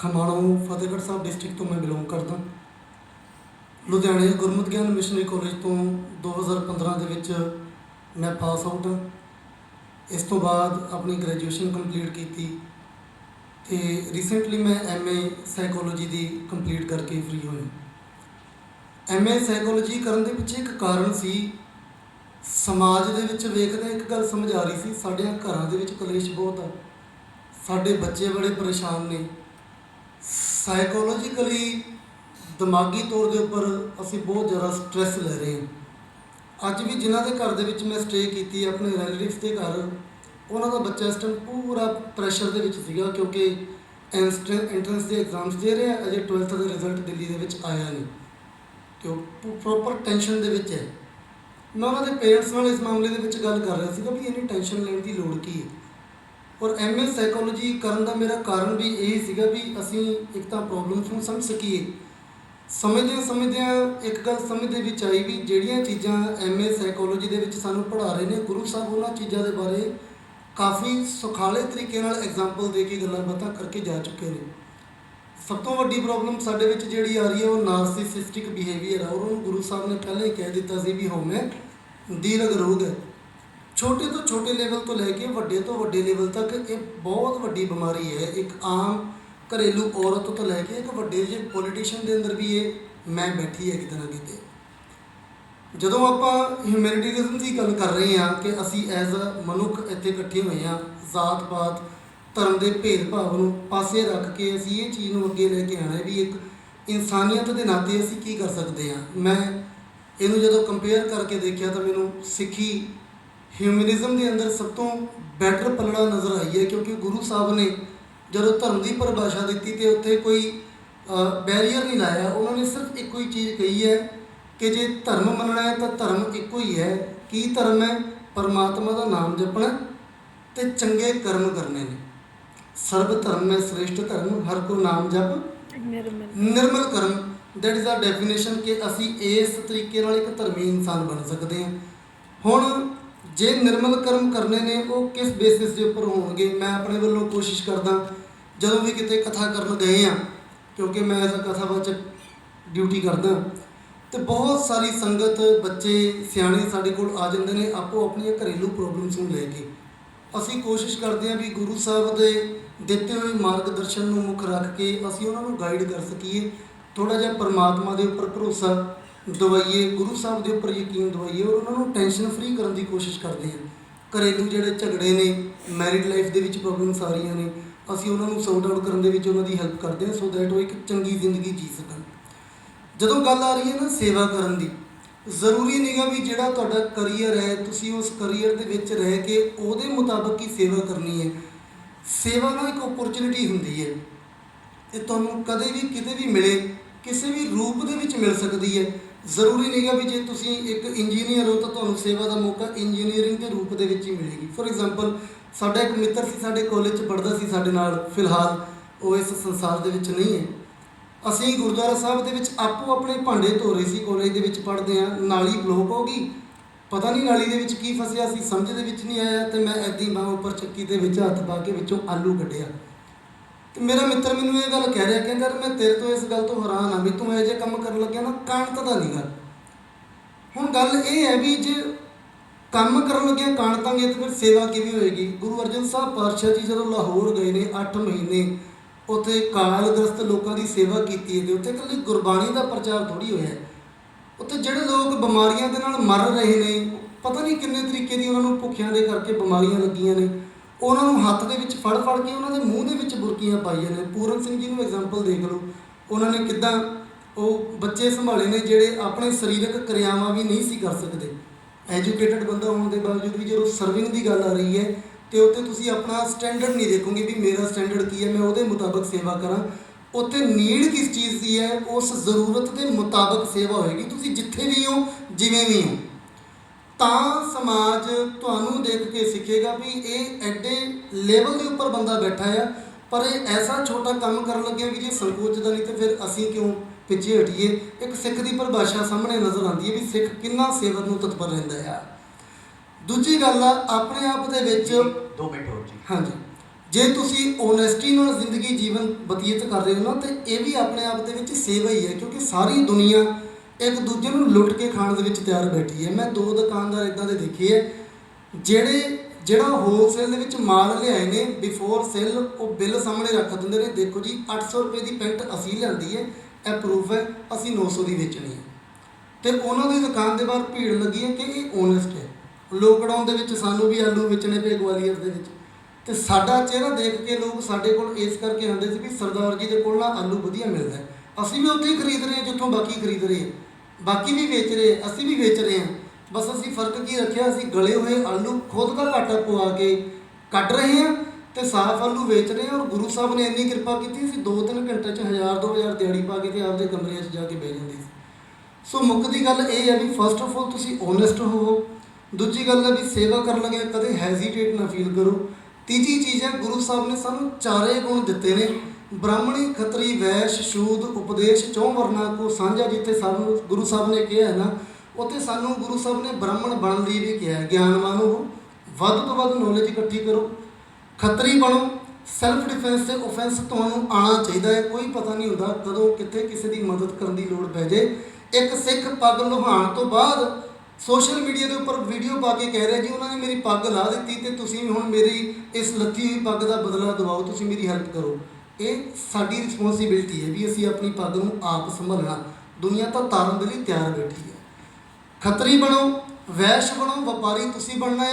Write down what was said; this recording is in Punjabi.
ਖਮਾਣੋਂ ਫਤਿਹਗੜ੍ਹ ਸਾਹਿਬ ਡਿਸਟ੍ਰਿਕਟ ਤੋਂ ਮੈਂ ਬਿਲੋਂਗ ਕਰਦਾ। ਲੁਧਿਆਣੇ ਗੁਰਮਤਿ ਗਿਆਨ ਮਿਸ਼ਨਰੀ ਕਾਲਜ ਤੋਂ 2015 ਦੇ ਵਿੱਚ ਮੈਂ ਪਾਸ ਆਊਟ ਹਾਂ। ਇਸ ਤੋਂ ਬਾਅਦ ਆਪਣੀ ਗ੍ਰੈਜੂਏਸ਼ਨ ਕੰਪਲੀਟ ਕੀਤੀ ਤੇ ਰੀਸੈਂਟਲੀ ਮੈਂ ਐਮਏ ਸਾਈਕੋਲੋਜੀ ਦੀ ਕੰਪਲੀਟ ਕਰਕੇ ਫ੍ਰੀ ਹੋਇਆ। ਐਮਏ ਸਾਈਕੋਲੋਜੀ ਕਰਨ ਦੇ ਪਿੱਛੇ ਇੱਕ ਕਾਰਨ ਸੀ, ਸਮਾਜ ਦੇ ਵਿੱਚ ਵੇਖਦੇ ਇੱਕ ਗੱਲ ਸਮਝ ਆ ਰਹੀ ਸੀ ਸਾਡੇ ਘਰਾਂ ਦੇ ਵਿੱਚ ਕਲੇਸ਼ ਬਹੁਤ ਆ। ਸਾਡੇ ਬੱਚੇ ਬੜੇ ਪਰੇਸ਼ਾਨ ਨੇ। ਸਾਈਕੋਲੋਜੀਕਲੀ ਦਿਮਾਗੀ ਤੌਰ ਦੇ ਉੱਪਰ ਅਸੀਂ ਬਹੁਤ ਜ਼ਿਆਦਾ ਸਟ੍ਰੈਸ ਲੈ ਰਹੇ ਹਾਂ। ਅੱਜ ਵੀ ਜਿਨ੍ਹਾਂ ਦੇ ਘਰ ਦੇ ਵਿੱਚ ਮੈਂ ਸਟੇ ਕੀਤੀ ਆਪਣੇ ਰਿਲੇਟਿਵਸ ਦੇ ਘਰ, ਉਹਨਾਂ ਦਾ ਬੱਚਾ ਇਸ ਟਾਈਮ ਪੂਰਾ ਪ੍ਰੈਸ਼ਰ ਦੇ ਵਿੱਚ ਸੀਗਾ ਕਿਉਂਕਿ ਐਂਟਰੈਂਸ ਦੇ ਐਗਜ਼ਾਮਸ ਦੇ ਰਿਹਾ ਅਜੇ 12th ਦਾ ਰਿਜ਼ਲਟ ਦਿੱਲੀ ਦੇ ਵਿੱਚ ਆਇਆ ਨਹੀਂ। ਕਿ ਪ੍ਰੋਪਰ ਟੈਨਸ਼ਨ ਦੇ ਵਿੱਚ ਹੈ। ਮੈਂ ਉਹਨਾਂ ਦੇ ਪੇਰੈਂਟਸ ਨਾਲ ਇਸ ਮਾਮਲੇ ਦੇ ਵਿੱਚ ਗੱਲ ਕਰ ਰਿਹਾ ਸੀਗਾ ਵੀ ਇਹਨੂੰ ਟੈਨਸ਼ਨ ਲੈਣ ਦੀ ਲੋੜ ਕੀ ਹੈ? ਔਰ ਐਮਏ ਸਾਈਕੋਲੋਜੀ ਕਰਨ ਦਾ ਮੇਰਾ ਕਾਰਨ ਵੀ ਇਹ ਸੀਗਾ ਵੀ ਅਸੀਂ ਇੱਕ ਤਾਂ ਪ੍ਰੋਬਲਮਸ ਨੂੰ ਸਮਝ ਸਕੀਏ। ਸਮਝਦਿਆਂ ਸਮਝਦਿਆਂ ਇੱਕ ਗੱਲ ਸਮਝ ਦੇ ਵਿੱਚ ਆਈ ਵੀ ਜਿਹੜੀਆਂ ਚੀਜ਼ਾਂ ਐਮਏ ਸਾਈਕੋਲੋਜੀ ਦੇ ਵਿੱਚ ਸਾਨੂੰ ਪੜ੍ਹਾ ਰਹੇ ਨੇ, ਗੁਰੂ ਸਾਹਿਬ ਉਹਨਾਂ ਚੀਜ਼ਾਂ ਦੇ ਬਾਰੇ ਕਾਫੀ ਸੁਖਾਲੇ ਤਰੀਕੇ ਨਾਲ ਐਗਜ਼ਾਮਪਲ ਦੇ ਕੇ ਗੱਲਾਂ ਬਾਤਾਂ ਕਰਕੇ ਜਾ ਚੁੱਕੇ ਨੇ। ਸਭ ਤੋਂ ਵੱਡੀ ਪ੍ਰੋਬਲਮ ਸਾਡੇ ਵਿੱਚ ਜਿਹੜੀ ਆ ਰਹੀ ਹੈ ਉਹ ਨਾਰਸਿਸਿਸਟਿਕ ਬਿਹੇਵੀਅਰ ਆ। ਉਹਨੂੰ ਗੁਰੂ ਸਾਹਿਬ ਨੇ ਪਹਿਲਾਂ ਹੀ ਕਹਿ ਦਿੱਤਾ ਸੀ ਵੀ ਹਉਮੈ ਦੀਰਘ ਰੋਗ ਹੈ। ਛੋਟੇ ਤੋਂ ਛੋਟੇ ਲੈਵਲ ਤੋਂ ਲੈ ਕੇ ਵੱਡੇ ਤੋਂ ਵੱਡੇ ਲੈਵਲ ਤੱਕ ਇਹ ਬਹੁਤ ਵੱਡੀ ਬਿਮਾਰੀ ਹੈ। ਇੱਕ ਆਮ ਘਰੇਲੂ ਔਰਤ ਤੋਂ ਲੈ ਕੇ ਇੱਕ ਵੱਡੇ ਜਿਹੇ ਪੋਲੀਟੀਸ਼ੀਅਨ ਦੇ ਅੰਦਰ ਵੀ ਇਹ ਮੈਂ ਬੈਠੀ ਹੈ ਕਿਤੇ ਨਾ ਕਿਤੇ ਜਦੋਂ ਆਪਾਂ ਹਿਊਮੈਨਿਟੀਜ਼ਮ ਦੀ ਗੱਲ ਕਰ ਰਹੇ ਹਾਂ ਕਿ ਅਸੀਂ ਐਜ਼ ਅ ਮਨੁੱਖ ਇੱਥੇ ਇਕੱਠੇ ਹੋਏ ਹਾਂ ਜ਼ਾਤ ਪਾਤ ਧਰਮ ਦੇ ਭੇਦਭਾਵ ਨੂੰ ਪਾਸੇ ਰੱਖ ਕੇ ਅਸੀਂ ਇਹ ਚੀਜ਼ ਨੂੰ ਅੱਗੇ ਲੈ ਕੇ ਆਣਾ ਹੈ ਵੀ ਇੱਕ ਇਨਸਾਨੀਅਤ ਦੇ ਨਾਤੇ ਅਸੀਂ ਕੀ ਕਰ ਸਕਦੇ ਹਾਂ। ਮੈਂ ਇਹਨੂੰ ਜਦੋਂ ਕੰਪੇਅਰ ਕਰਕੇ ਦੇਖਿਆ ਤਾਂ ਮੈਨੂੰ ਸਿੱਖੀ ਹਿਊਮਨਿਜ਼ਮ ਦੇ ਅੰਦਰ ਸਭ ਤੋਂ ਬੈਟਰ ਪਲੜਾ ਨਜ਼ਰ ਆਈ ਹੈ ਕਿਉਂਕਿ ਗੁਰੂ ਸਾਹਿਬ ਨੇ ਜਦੋਂ ਧਰਮ ਦੀ ਪਰਿਭਾਸ਼ਾ ਦਿੱਤੀ ਤੇ ਉੱਥੇ ਕੋਈ ਬੈਰੀਅਰ ਨਹੀਂ ਲਾਇਆ, ਉਹਨਾਂ ਨੇ ਸਿਰਫ ਇੱਕੋ ਹੀ ਚੀਜ਼ ਕਹੀ ਹੈ ਕਿ ਜੇ ਧਰਮ ਮੰਨਣਾ ਹੈ ਤਾਂ ਧਰਮ ਇੱਕੋ ਹੀ ਹੈ, ਕੀ ਧਰਮ ਹੈ? ਪਰਮਾਤਮਾ ਦਾ ਨਾਮ ਜਪਣਾ ਤੇ ਚੰਗੇ ਕਰਮ ਕਰਨੇ ਨੇ। ਸਰਬ ਧਰਮ ਹੈ, ਸ੍ਰੇਸ਼ਟ ਧਰਮ, ਹਰ ਕੋ ਨਾਮ ਜਪ। ਨਿਰਮਲ ਕਰਮ ਦੈਟ ਇਜ਼ ਦਾ ਡੈਫੀਨੇਸ਼ਨ ਕਿ ਅਸੀਂ ਇਸ ਤਰੀਕੇ ਨਾਲ ਇੱਕ ਧਰਮੀ ਇਨਸਾਨ ਬਣ ਸਕਦੇ ਹਾਂ। ਹੁਣ ਜੇ ਨਿਰਮਲ ਕਰਮ ਕਰਨੇ ਨੇ, ਉਹ ਕਿਸ ਬੇਸਿਸ ਦੇ ਉੱਪਰ ਹੋਣਗੇ? ਮੈਂ ਆਪਣੇ ਵੱਲੋਂ ਕੋਸ਼ਿਸ਼ ਕਰਦਾ, ਜਦੋਂ ਵੀ ਕਿਤੇ ਕਥਾ ਕਰਨ ਗਏ ਆ, ਕਿਉਂਕਿ ਮੈਂ ਐਜ਼ ਅ ਕਥਾਵਾਚਕ ਡਿਊਟੀ ਕਰਦਾ। ਤੇ ਬਹੁਤ ਸਾਰੀ ਸੰਗਤ, ਬੱਚੇ, ਸਿਆਣੇ ਸਾਡੇ ਕੋਲ ਆ ਜਾਂਦੇ ਨੇ, ਆਪੋ ਆਪਣੀਆਂ ਘਰੇਲੂ ਪ੍ਰੋਬਲਮਸ ਨੂੰ ਲੈ ਕੇ। ਅਸੀਂ ਕੋਸ਼ਿਸ਼ ਕਰਦੇ ਹਾਂ ਵੀ ਗੁਰੂ ਸਾਹਿਬ ਦੇ ਦਿੱਤੇ ਹੋਏ ਮਾਰਗਦਰਸ਼ਨ ਨੂੰ ਮੁੱਖ ਰੱਖ ਕੇ ਅਸੀਂ ਉਹਨਾਂ ਨੂੰ ਗਾਈਡ ਕਰ ਸਕੀਏ। ਥੋੜਾ ਜਿਹਾ ਪਰਮਾਤਮਾ ਦੇ ਉੱਪਰ ਭਰੋਸਾ ਦਵਾਈਏ, ਗੁਰੂ ਸਾਹਿਬ ਦੇ ਉੱਪਰ ਯਕੀਨ ਦਵਾਈਏ ਔਰ ਉਹਨਾਂ ਨੂੰ ਟੈਨਸ਼ਨ ਫ੍ਰੀ ਕਰਨ ਦੀ ਕੋਸ਼ਿਸ਼ ਕਰਦੇ ਹਾਂ। ਘਰੇਲੂ ਜਿਹੜੇ ਝਗੜੇ ਨੇ ਮੈਰਿਡ ਲਾਈਫ ਦੇ ਵਿੱਚ ਪ੍ਰੋਬਲਮਸ ਆ ਰਹੀਆਂ ਨੇ, ਅਸੀਂ ਉਹਨਾਂ ਨੂੰ ਸੌਟ ਆਊਟ ਕਰਨ ਦੇ ਵਿੱਚ ਉਹਨਾਂ ਦੀ ਹੈਲਪ ਕਰਦੇ ਹਾਂ ਸੋ ਦੈਟ ਉਹ ਇੱਕ ਚੰਗੀ ਜ਼ਿੰਦਗੀ ਜੀ ਸਕਣ। ਜਦੋਂ ਗੱਲ ਆ ਰਹੀ ਹੈ ਨਾ ਸੇਵਾ ਕਰਨ ਦੀ, ਜ਼ਰੂਰੀ ਨਹੀਂਗਾ ਵੀ ਜਿਹੜਾ ਤੁਹਾਡਾ ਕਰੀਅਰ ਹੈ, ਤੁਸੀਂ ਉਸ ਕਰੀਅਰ ਦੇ ਵਿੱਚ ਰਹਿ ਕੇ ਉਹਦੇ ਮੁਤਾਬਕ ਹੀ ਸੇਵਾ ਕਰਨੀ ਹੈ। ਸੇਵਾ ਨਾਲ ਇੱਕ ਓਪਰਚੁਨਿਟੀ ਹੁੰਦੀ ਹੈ। ਇਹ ਤੁਹਾਨੂੰ ਕਦੇ ਵੀ ਕਿਤੇ ਵੀ ਮਿਲੇ, ਕਿਸੇ ਵੀ ਰੂਪ ਦੇ ਵਿੱਚ ਮਿਲ ਸਕਦੀ ਹੈ। ਜ਼ਰੂਰੀ ਨਹੀਂਗਾ ਵੀ ਜੇ ਤੁਸੀਂ ਇੱਕ ਇੰਜੀਨੀਅਰ ਹੋ ਤਾਂ ਤੁਹਾਨੂੰ ਸੇਵਾ ਦਾ ਮੌਕਾ ਇੰਜੀਨੀਅਰਿੰਗ ਦੇ ਰੂਪ ਦੇ ਵਿੱਚ ਹੀ ਮਿਲੇਗੀ। ਫੋਰ ਐਗਜ਼ਾਮਪਲ ਸਾਡਾ ਇੱਕ ਮਿੱਤਰ ਸੀ, ਸਾਡੇ ਕਾਲਜ 'ਚ ਪੜ੍ਹਦਾ ਸੀ ਸਾਡੇ ਨਾਲ, ਫਿਲਹਾਲ ਉਹ ਇਸ ਸੰਸਾਰ ਦੇ ਵਿੱਚ ਨਹੀਂ ਹੈ। ਅਸੀਂ ਗੁਰਦੁਆਰਾ ਸਾਹਿਬ ਦੇ ਵਿੱਚ ਆਪੋ ਆਪਣੇ ਭਾਂਡੇ ਧੋ ਰਹੇ ਸੀ ਕਾਲਜ ਦੇ ਵਿੱਚ ਪੜ੍ਹਦੇ ਆ ਨਾਲੀ ਬਲੋਕ ਹੋ ਗਈ। ਪਤਾ ਨਹੀਂ ਨਾਲੀ ਦੇ ਵਿੱਚ ਕੀ ਫਸਿਆ ਸੀ, ਸਮਝ ਦੇ ਵਿੱਚ ਨਹੀਂ ਆਇਆ ਤੇ ਮੈਂ ਐਦੀ ਮਾਂ ਉੱਪਰ ਚੱਕੀ ਦੇ ਵਿੱਚ ਹੱਥ ਪਾ ਕੇ ਵਿੱਚੋਂ ਆਲੂ ਕੱਢਿਆ। ਤੇ ਮੇਰਾ ਮਿੱਤਰ ਮੈਨੂੰ ਇਹ ਗੱਲ ਕਹਿ ਰਿਹਾ, ਕਹਿੰਦਾ ਯਾਰ ਮੈਂ ਤੇਰੇ ਤੋਂ ਇਸ ਗੱਲ ਤੋਂ ਹੈਰਾਨ ਆ ਵੀ ਤੂੰ ਇਹ ਜੇ ਕੰਮ ਕਰਨ ਲੱਗਿਆ ਨਾ ਕਾਣਤ ਦਾ ਨਹੀਂ ਗੱਲ ਹੁਣ ਗੱਲ ਇਹ ਹੈ ਵੀ ਜੇ ਕੰਮ ਕਰਨ ਲੱਗਿਆ ਕਾਣਤਾਂਗੇ ਤਾਂ ਫਿਰ ਸੇਵਾ ਕਿਵੇਂ ਹੋਏਗੀ? ਗੁਰੂ ਅਰਜਨ ਸਾਹਿਬ ਪਾਤਸ਼ਾਹ ਜੀ ਜਦੋਂ ਲਾਹੌਰ ਗਏ ਨੇ 8 ਮਹੀਨੇ, ਉੱਥੇ ਕਾਲਗ੍ਰਸਤ ਲੋਕਾਂ ਦੀ ਸੇਵਾ ਕੀਤੀ ਹੈ ਤੇ ਉੱਥੇ ਇਕੱਲੀ ਗੁਰਬਾਣੀ ਦਾ ਪ੍ਰਚਾਰ ਥੋੜੀ ਹੋਇਆ। ਉੱਥੇ ਜਿਹੜੇ ਲੋਕ ਬਿਮਾਰੀਆਂ ਦੇ ਨਾਲ ਮਰ ਰਹੇ ਨੇ, ਪਤਾ ਨਹੀਂ ਕਿੰਨੇ ਤਰੀਕੇ ਦੀ ਉਹਨਾਂ ਨੂੰ ਭੁੱਖਿਆਂ ਦੇ ਕਰਕੇ ਬਿਮਾਰੀਆਂ ਲੱਗੀਆਂ ਨੇ। ਉਹਨਾਂ ਨੂੰ ਹੱਥ ਦੇ ਵਿੱਚ ਫੜ ਫੜ ਕੇ ਉਹਨਾਂ ਦੇ ਮੂੰਹ ਦੇ ਵਿੱਚ ਬੁਰਕੀਆਂ ਪਾਈਆਂ ਨੇ। ਪੂਰਨ ਸਿੰਘ ਜੀ ਨੂੰ ਐਗਜ਼ਾਮਪਲ ਦੇਖ ਲਓ। ਉਹਨਾਂ ਨੇ ਕਿੱਦਾਂ ਉਹ ਬੱਚੇ ਸੰਭਾਲੇ ਨੇ ਜਿਹੜੇ ਆਪਣੇ ਸਰੀਰਕ ਕਿਰਿਆਵਾਂ ਵੀ ਨਹੀਂ ਸੀ ਕਰ ਸਕਦੇ। ਐਜੂਕੇਟਡ ਬੰਦਾ ਹੋਣ ਦੇ ਬਾਵਜੂਦ ਵੀ ਜਦੋਂ ਸਰਵਿੰਗ ਦੀ ਗੱਲ ਆ ਰਹੀ ਹੈ ਤੇ ਉੱਥੇ ਤੁਸੀਂ ਆਪਣਾ ਸਟੈਂਡਰਡ ਨਹੀਂ ਦੇਖੋਗੇ ਵੀ ਮੇਰਾ ਸਟੈਂਡਰਡ ਕੀ ਹੈ, ਮੈਂ ਉਹਦੇ ਮੁਤਾਬਕ ਸੇਵਾ ਕਰਾਂ। ਉੱਥੇ ਨੀਡ ਕਿਸ ਚੀਜ਼ ਦੀ ਹੈ? ਉਸ ਜ਼ਰੂਰਤ ਦੇ ਮੁਤਾਬਕ ਸੇਵਾ ਹੋਏਗੀ। ਤੁਸੀਂ ਜਿੱਥੇ ਵੀ ਹੋ, ਜਿਵੇਂ ਵੀ ਹੋ। ਤਾਂ ਸਮਾਜ ਤੁਹਾਨੂੰ ਦੇਖ ਕੇ ਸਿੱਖੇਗਾ ਵੀ ਇਹ ਐਡੇ ਲੈਵਲ ਦੇ ਉੱਪਰ ਬੰਦਾ ਬੈਠਾ ਆ ਪਰ ਇਹ ਐਸਾ ਛੋਟਾ ਕੰਮ ਕਰਨ ਲੱਗਿਆ ਵੀ ਜੇ ਸੰਕੋਚ ਦਾ ਨਹੀਂ ਤੇ ਫਿਰ ਅਸੀਂ ਕਿਉਂ ਪਿੱਛੇ ਹਟੀਏ? ਇੱਕ ਸਿੱਖ ਦੀ ਪਰਿਭਾਸ਼ਾ ਸਾਹਮਣੇ ਨਜ਼ਰ ਆਉਂਦੀ ਹੈ ਵੀ ਸਿੱਖ ਕਿੰਨਾ ਸੇਵਕ ਨੂੰ ਤਤਪਰ ਰਹਿੰਦਾ ਆ। ਦੂਜੀ ਗੱਲ ਆ ਆਪਣੇ ਆਪ ਦੇ ਵਿੱਚ ਦੋ ਮਿੰਟ ਹੋਰ ਜੀ। ਹਾਂਜੀ। ਜੇ ਤੁਸੀਂ ਓਨੈਸਟੀ ਨਾਲ ਜ਼ਿੰਦਗੀ ਜੀਵਨ ਬਤੀਤ ਕਰ ਰਹੇ ਹੋ ਨਾ ਤੇ ਇਹ ਵੀ ਆਪਣੇ ਆਪ ਦੇ ਵਿੱਚ ਸੇਵਾ ਹੀ ਹੈ ਕਿਉਂਕਿ ਸਾਰੀ ਦੁਨੀਆ ਇੱਕ ਦੂਜੇ ਨੂੰ ਲੁੱਟ ਕੇ ਖਾਣ ਦੇ ਵਿੱਚ ਤਿਆਰ ਬੈਠੀ ਹੈ। ਮੈਂ ਦੋ ਦੁਕਾਨਦਾਰ ਇਦਾਂ ਦੇ ਦੇਖੇ ਹੈ, ਜਿਹੜੇ, ਜਿਹੜਾ ਹੋਲਸੇਲ ਦੇ ਵਿੱਚ ਮਾਲ ਲਿਆਏ ਨੇ ਬਿਫੋਰ ਸੇਲ ਉਹ ਬਿੱਲ ਸਾਹਮਣੇ ਰੱਖ ਦਿੰਦੇ ਨੇ। ਦੇਖੋ ਜੀ 800 ਰੁਪਏ ਦੀ ਪੈਂਟ ਅਸੀਂ ਲਿਆਂਦੀ ਹੈ, ਇਹ ਪ੍ਰੂਫ ਹੈ, ਅਸੀਂ 900 ਦੀ ਵੇਚਣੀ ਹੈ। ਤੇ ਉਹਨਾਂ ਦੀ ਦੁਕਾਨ ਦੇ ਬਾਹਰ ਭੀੜ ਲੱਗੀ ਹੈ ਕਿ ਇਹ ਓਨੈਸਟ ਹੈ। ਲੋਕਡਾਊਨ ਦੇ ਵਿੱਚ ਸਾਨੂੰ ਵੀ ਆਲੂ ਵੇਚਣੇ ਪਏ ਗਵਾਲੀਅਰ ਦੇ ਵਿੱਚ। ਤੇ ਸਾਡਾ ਚਿਹਰਾ ਦੇਖ ਕੇ ਲੋਕ ਸਾਡੇ ਕੋਲ ਇਸ ਕਰਕੇ ਆਉਂਦੇ ਸੀ ਵੀ ਸਰਦਾਰ ਜੀ ਦੇ ਕੋਲ ਨਾ ਆਲੂ ਵਧੀਆ ਮਿਲਦਾ ਅਸੀਂ ਵੀ ਉੱਥੇ ਹੀ ਖਰੀਦ ਰਹੇ ਜਿੱਥੋਂ ਬਾਕੀ ਖਰੀਦ ਰਹੇ ਬਾਕੀ ਵੀ ਵੇਚ ਰਹੇ, ਅਸੀਂ ਵੀ ਵੇਚ ਰਹੇ ਹਾਂ। ਬਸ ਅਸੀਂ ਫ਼ਰਕ ਕੀ ਰੱਖਿਆ, ਅਸੀਂ ਗਲੇ ਹੋਏ ਆਲੂ ਖੁਦ ਦਾ ਘਾਟਾ ਪਵਾ ਕੇ ਕੱਢ ਰਹੇ ਹਾਂ ਤੇ ਸਾਫ਼ ਆਲੂ ਵੇਚ ਰਹੇ ਹਾਂ ਔਰ ਗੁਰੂ ਸਾਹਿਬ ਨੇ ਇੰਨੀ ਕਿਰਪਾ ਕੀਤੀ ਸੀ 2-3 ਘੰਟੇ ਚ 1000 2000 ਦਿਹਾੜੀ ਪਾ ਕੇ ਤੇ ਆਪਦੇ ਕਮਰੇ 'ਚ ਜਾ ਕੇ ਬਹਿ ਜਾਂਦੇ ਸੀ। ਸੋ ਮੁੱਕਦੀ ਗੱਲ ਇਹ ਹੈ ਵੀ ਫਸਟ ਆਫ ਆਲ ਤੁਸੀਂ ਓਨੈਸਟ ਹੋਵੋ। ਦੂਜੀ ਗੱਲ ਹੈ ਵੀ ਸੇਵਾ ਕਰਨ ਲੱਗਿਆ ਕਦੇ ਹੈਜ਼ਿਟੇਟ ਨਾ ਫੀਲ ਕਰੋ। ਤੀਜੀ ਚੀਜ਼ ਹੈ, ਗੁਰੂ ਸਾਹਿਬ ਨੇ ਸਾਨੂੰ ਚਾਰੇ ਗੁਣ ਦਿੱਤੇ ਨੇ। ਬ੍ਰਾਹਮਣੀ ਖੱਤਰੀ ਵੈਸ਼ ਸ਼ੂਦ ਉਪਦੇਸ਼ ਚੌਂ ਵਰਨਾ ਕੋ ਸਾਂਝਾ ਜਿੱਥੇ ਸਾਨੂੰ ਗੁਰੂ ਸਾਹਿਬ ਨੇ ਕਿਹਾ ਹੈ ਨਾ, ਉੱਥੇ ਸਾਨੂੰ ਗੁਰੂ ਸਾਹਿਬ ਨੇ ਬ੍ਰਾਹਮਣ ਬਣਨ ਲਈ ਵੀ ਕਿਹਾ ਹੈ। ਗਿਆਨਵਾਨ ਹੋ, ਵੱਧ ਤੋਂ ਵੱਧ ਨੌਲੇਜ ਇਕੱਠੀ ਕਰੋ। ਖੱਤਰੀ ਬਣੋ ਸੈਲਫ ਡਿਫੈਂਸ ਤੇ ਆਫੈਂਸ ਤੁਹਾਨੂੰ ਆਣਾ ਚਾਹੀਦਾ ਹੈ। ਕੋਈ ਪਤਾ ਨਹੀਂ ਹੁੰਦਾ ਕਦੋਂ ਕਿੱਥੇ ਕਿਸੇ ਦੀ ਮਦਦ ਕਰਨ ਦੀ ਲੋੜ ਪੈ ਜੇ ਇੱਕ ਸਿੱਖ ਪੱਗ ਲੋਹਾਣ ਤੋਂ ਬਾਅਦ ਸੋਸ਼ਲ ਮੀਡੀਆ ਦੇ ਉੱਪਰ ਵੀਡੀਓ ਪਾ ਕੇ ਕਹਿ ਰਿਹਾ ਜੀ, ਉਹਨਾਂ ਨੇ ਮੇਰੀ ਪੱਗ ਲਾ ਦਿੱਤੀ ਤੇ ਤੁਸੀਂ ਹੁਣ ਮੇਰੀ ਇਸ ਲੱਥੀ ਹੋਈ ਪੱਗ ਦਾ ਬਦਲਾ ਦਿਵਾਓ, ਤੁਸੀਂ ਮੇਰੀ ਹੈਲਪ ਕਰੋ। ਇਹ ਸਾਡੀ ਰਿਸਪੌਂਸਿਬਿਲਟੀ ਹੈ ਵੀ ਅਸੀਂ ਆਪਣੀ ਪੱਗ ਨੂੰ ਆਪ ਸੰਭਾਲਣਾ, ਦੁਨੀਆ ਤਾਂ ਤਾਰਨ ਦੇ ਲਈ ਤਿਆਰ ਬੈਠੀ ਹੈ। ਖੱਤਰੀ ਬਣੋ, ਵੈਸ਼ ਬਣੋ, ਵਪਾਰੀ ਤੁਸੀਂ ਬਣਨਾ ਹੈ।